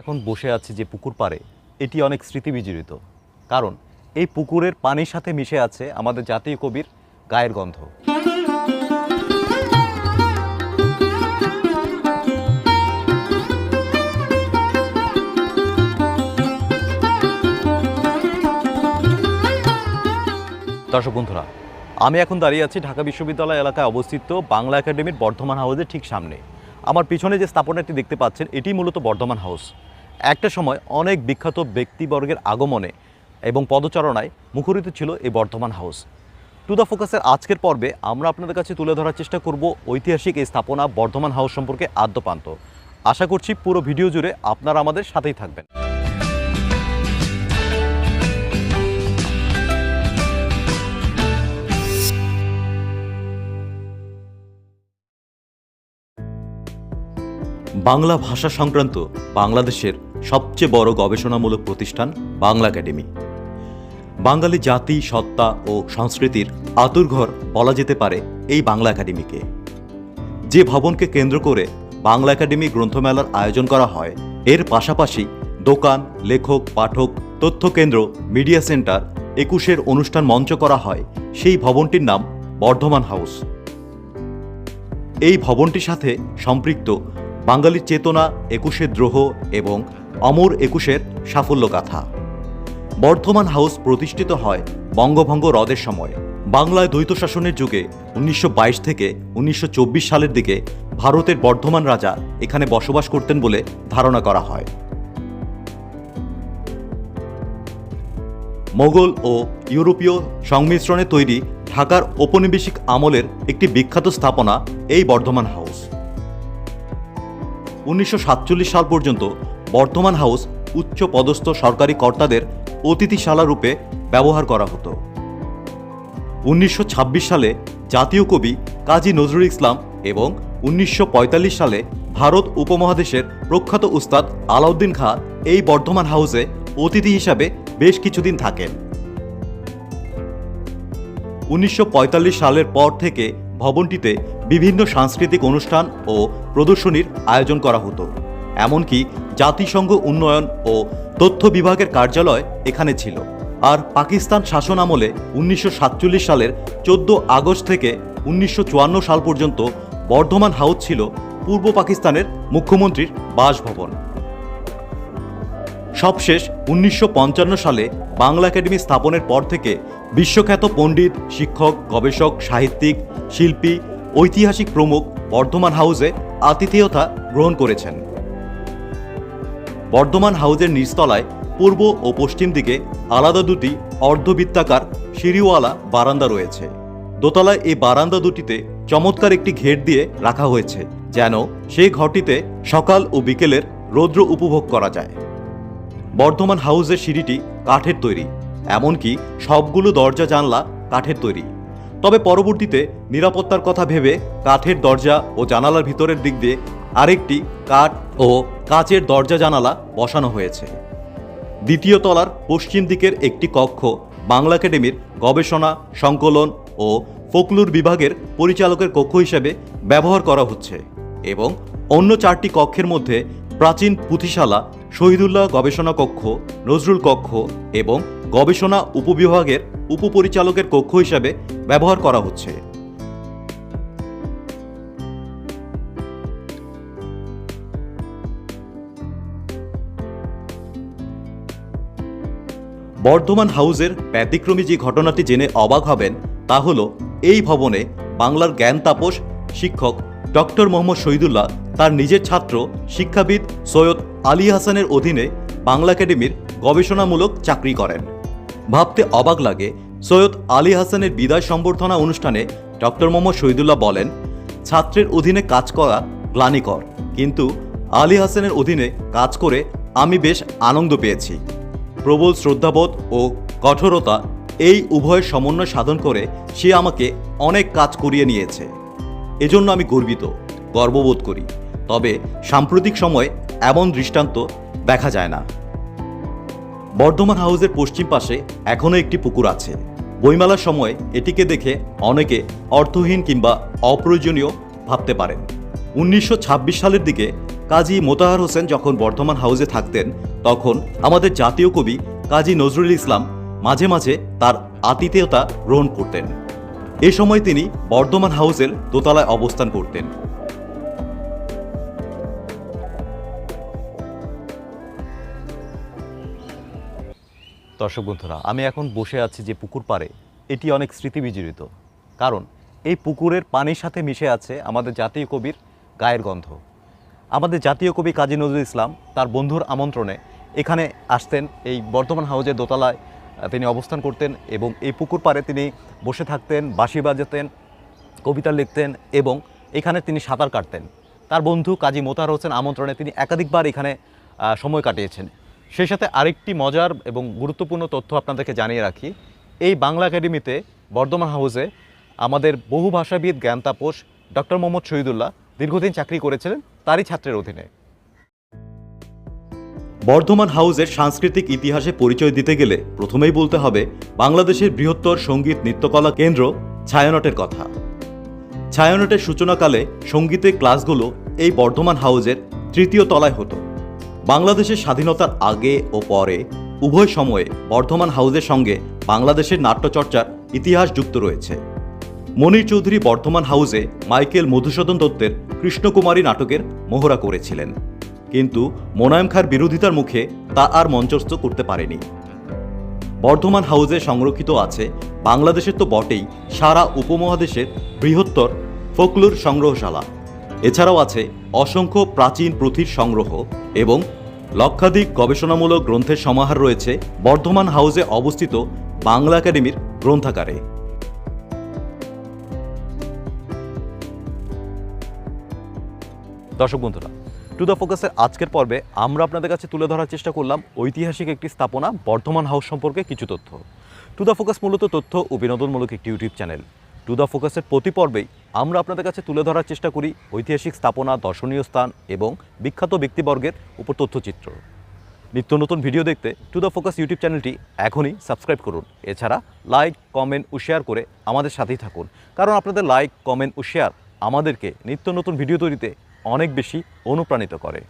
এখন বসে আছি যে পুকুর পাড়ে, এটি অনেক স্মৃতি বিজড়িত কারণ, এই পুকুরের পানির সাথে মিশে আছে আমাদের জাতীয় কবির গায়ের গন্ধ। দর্শক বন্ধুরা, আমি এখন দাঁড়িয়ে আছি ঢাকা বিশ্ববিদ্যালয় এলাকায় অবস্থিত বাংলা একাডেমির বর্ধমান হাউসের ঠিক সামনে। আমার পিছনে যে স্থাপনাটি দেখতে পাচ্ছেন, এটি মূলত বর্ধমান হাউস। একটা সময় অনেক বিখ্যাত ব্যক্তিবর্গের আগমনে এবং পদচারণায় মুখরিত ছিল এই বর্ধমান হাউস। টু দ্য ফোকাসের আজকের পর্বে আমরা আপনাদের কাছে তুলে ধরার চেষ্টা করব ঐতিহাসিক এই স্থাপনা বর্ধমান হাউস সম্পর্কে আদ্যপান্ত। আশা করছি পুরো ভিডিও জুড়ে আপনারা আমাদের সাথেই থাকবেন। বাংলা ভাষা সংক্রান্ত বাংলাদেশের সবচেয়ে বড় গবেষণামূলক প্রতিষ্ঠান বাংলা একাডেমি। বাঙালি জাতি, সত্তা ও সংস্কৃতির আতুরঘর বলা যেতে পারে এই বাংলা একাডেমিকে। যে ভবনকে কেন্দ্র করে বাংলা একাডেমি গ্রন্থমেলার আয়োজন করা হয়, এর পাশাপাশি দোকান, লেখক, পাঠক তথ্য কেন্দ্র মিডিয়া সেন্টার, একুশের অনুষ্ঠান মঞ্চ করা হয়, সেই ভবনটির নাম বর্ধমান হাউস। এই ভবনটির সাথে সম্পৃক্ত বাঙালির চেতনা একুশের দ্রোহ এবং অমর একুশের সাফল্য গাথা বর্ধমান হাউস প্রতিষ্ঠিত হয় বঙ্গভঙ্গ হ্রদের সময়। বাংলায় দ্বৈত শাসনের যুগে উনিশশো বাইশ থেকে উনিশশো চব্বিশ সালের দিকে ভারতের বর্ধমান রাজা এখানে বসবাস করতেন বলে ধারণা করা হয়। মোগল ও ইউরোপীয় সংমিশ্রণে তৈরি ঢাকার ঔপনিবেশিক আমলের একটি বিখ্যাত স্থাপনা এই বর্ধমান হাউস। উনিশশো সাতচল্লিশ সাল পর্যন্ত বর্ধমান হাউস উচ্চ পদস্থ সরকারি কর্তাদের অতিথিশালা রূপে ব্যবহার করা হতো। উনিশশো ছাব্বিশ সালে জাতীয় কবি কাজী নজরুল ইসলাম এবং উনিশশো পঁয়তাল্লিশ সালে ভারত উপমহাদেশের প্রখ্যাত উস্তাদ আলাউদ্দিন খাঁ এই বর্ধমান হাউসে অতিথি হিসাবে বেশ কিছুদিন থাকেন। উনিশশো পঁয়তাল্লিশ সালের পর থেকে ভবনটিতে বিভিন্ন সাংস্কৃতিক অনুষ্ঠান ও প্রদর্শনীর আয়োজন করা হতো। এমনকি জাতিসংঘ উন্নয়ন ও তথ্য বিভাগের কার্যালয় এখানে ছিল। আর পাকিস্তান শাসন আমলে উনিশশো সাতচল্লিশ সালের চোদ্দ আগস্ট থেকে উনিশশো চুয়ান্ন সাল পর্যন্ত বর্ধমান হাউস ছিল পূর্ব পাকিস্তানের মুখ্যমন্ত্রীর বাসভবন। সবশেষ উনিশশো পঞ্চান্ন সালে বাংলা একাডেমি স্থাপনের পর থেকে বিশ্বখ্যাত পণ্ডিত, শিক্ষক, গবেষক, সাহিত্যিক, শিল্পী, ঐতিহাসিক প্রমুখ বর্ধমান হাউসে আতিথেয়তা গ্রহণ করেছেন। বর্ধমান হাউসের নিচতলায় পূর্ব ও পশ্চিম দিকে আলাদা দুটি অর্ধবৃত্তাকার সিঁড়িওয়ালা বারান্দা রয়েছে। দোতলায় এই বারান্দা দুটিতে চমৎকার একটি ঘের দিয়ে রাখা হয়েছে, যেন সেই ঘরটিতে সকাল ও বিকেলের রৌদ্র উপভোগ করা যায়। বর্ধমান হাউসের সিঁড়িটি কাঠের তৈরি, এমনকি সবগুলো দরজা জানলা কাঠের তৈরি। তবে পরবর্তীতে নিরাপত্তার কথা ভেবে কাঠের দরজা ও জানালার ভিতরের দিক দিয়ে আরেকটি কাঠ ও কাচের দরজা জানালা বসানো হয়েছে। দ্বিতীয় তলার পশ্চিম দিকের একটি কক্ষ বাংলা একাডেমির গবেষণা, সংকলন ও ফোকলুর বিভাগের পরিচালকের কক্ষ হিসেবে ব্যবহার করা হচ্ছে এবং অন্য চারটি কক্ষের মধ্যে প্রাচীন পুঁথিশালা, শহীদুল্লাহ গবেষণা কক্ষ, নজরুল কক্ষ এবং গবেষণা উপবিভাগের উপপরিচালকের কক্ষ হিসাবে ব্যবহার করা হচ্ছে। বর্ধমান হাউসের ব্যতিক্রমী যে ঘটনাটি জেনে অবাক হবেন তা হল, এই ভবনে বাংলার জ্ঞান তাপস শিক্ষক ডক্টর মোহাম্মদ শহীদুল্লাহ, তার নিজের ছাত্র, শিক্ষাবিদ সৈয়দ আলী হাসানের অধীনে বাংলা একাডেমির গবেষণামূলক চাকরি করেন। ভাবতে অবাক লাগে, সৈয়দ আলী হাসানের বিদায় সম্বর্ধনা অনুষ্ঠানে ডক্টর মোহাম্মদ শহীদুল্লাহ বলেন, ছাত্রের অধীনে কাজ করা গ্লানিকর, কিন্তু আলী হাসানের অধীনে কাজ করে আমি বেশ আনন্দ পেয়েছি। প্রবল শ্রদ্ধাবোধ ও কঠোরতা এই উভয়ের সমন্বয় সাধন করে সে আমাকে অনেক কাজ করিয়ে নিয়েছে। এজন্য আমি গর্বিত, গর্ববোধ করি। তবে সাম্প্রতিক সময়ে এমন দৃষ্টান্ত দেখা যায় না। বর্ধমান হাউসের পশ্চিম পাশে এখনও একটি পুকুর আছে। বইমেলার সময় এটিকে দেখে অনেকে অর্থহীন কিংবা অপ্রয়োজনীয় ভাবতে পারেন। উনিশশো ছাব্বিশ সালের দিকে কাজী মোতাহার হোসেন যখন বর্ধমান হাউসে থাকতেন, তখন আমাদের জাতীয় কবি কাজী নজরুল ইসলাম মাঝে মাঝে তার আতিথেয়তা গ্রহণ করতেন। এ সময় তিনি বর্ধমান হাউসের দোতলায় অবস্থান করতেন। দর্শক বন্ধুরা, আমি এখন বসে আছি যে পুকুর পাড়ে, এটি অনেক স্মৃতি বিজড়িত কারণ, এই পুকুরের পানির সাথে মিশে আছে আমাদের জাতীয় কবির গায়ের গন্ধ। আমাদের জাতীয় কবি কাজী নজরুল ইসলাম তার বন্ধুর আমন্ত্রণে এখানে আসতেন এই বর্ধমান হাউজের দোতলায় তিনি অবস্থান করতেন এবং এই পুকুর পাড়ে তিনি বসে থাকতেন, বাঁশি বাজাতেন, কবিতা লিখতেন এবং এখানে তিনি সাঁতার কাটতেন। তার বন্ধু কাজী মোতার হোসেন আমন্ত্রণে তিনি একাধিকবার এখানে সময় কাটিয়েছেন। সেই সাথে আরেকটি মজার এবং গুরুত্বপূর্ণ তথ্য আপনাদেরকে জানিয়ে রাখি। এই বাংলা একাডেমিতে বর্ধমান হাউসে আমাদের বহু ভাষাবিদ জ্ঞান তাপস ডক্টর মোহাম্মদ শহীদুল্লাহ দীর্ঘদিন চাকরি করেছিলেন, তারই ছাত্রের অধীনে। বর্ধমান হাউসের সাংস্কৃতিক ইতিহাসে পরিচয় দিতে গেলে প্রথমেই বলতে হবে বাংলাদেশের বৃহত্তর সংগীত নৃত্যকলা কেন্দ্র ছায়ানটের কথা। ছায়ানটের সূচনাকালে সঙ্গীতের ক্লাসগুলো এই বর্ধমান হাউজের তৃতীয় তলায় হতো। বাংলাদেশের স্বাধীনতার আগে ও পরে উভয় সময়ে বর্ধমান হাউজের সঙ্গে বাংলাদেশের নাট্যচর্চার ইতিহাস যুক্ত রয়েছে। মনির চৌধুরী বর্ধমান হাউজে মাইকেল মধুসূদন দত্তের কৃষ্ণকুমারী নাটকের মোহরা করেছিলেন। কিন্তু মোনায়েম খাঁর বিরোধিতার মুখে তা আর মঞ্চস্থ করতে পারেনি। বর্ধমান হাউসে সংরক্ষিত আছে, বাংলাদেশের তো বটেই, সারা উপমহাদেশের বৃহত্তর ফোকলোর সংগ্রহশালা। এছাড়াও আছে অসংখ্য প্রাচীন পুঁথির সংগ্রহ এবং লক্ষাধিক গবেষণামূলক গ্রন্থের সমাহার রয়েছে বর্ধমান হাউসে অবস্থিত বাংলা একাডেমির গ্রন্থাগারে। দর্শক বন্ধুরা টু দ্য ফোকাসের আজকের পর্বে আমরা আপনাদের কাছে তুলে ধরার চেষ্টা করলাম ঐতিহাসিক একটি স্থাপনা, বর্ধমান হাউস সম্পর্কে কিছু তথ্য। টু দ্য ফোকাস মূলত তথ্য ও বিনোদনমূলক একটি ইউটিউব চ্যানেল টু দ্য ফোকাসের প্রতি পর্বেই আমরা আপনাদের কাছে তুলে ধরার চেষ্টা করি ঐতিহাসিক স্থাপনা, দর্শনীয় স্থান এবং বিখ্যাত ব্যক্তিবর্গের উপর তথ্যচিত্র। নিত্য নতুন ভিডিও দেখতে টু দ্য ফোকাস ইউটিউব চ্যানেলটি এখনই সাবস্ক্রাইব করুন। এছাড়া লাইক কমেন্ট ও শেয়ার করে আমাদের সাথেই থাকুন। কারণ আপনাদের লাইক কমেন্ট ও শেয়ার আমাদেরকে নিত্য নতুন ভিডিও তৈরিতে অনেক বেশি অনুপ্রাণিত করে।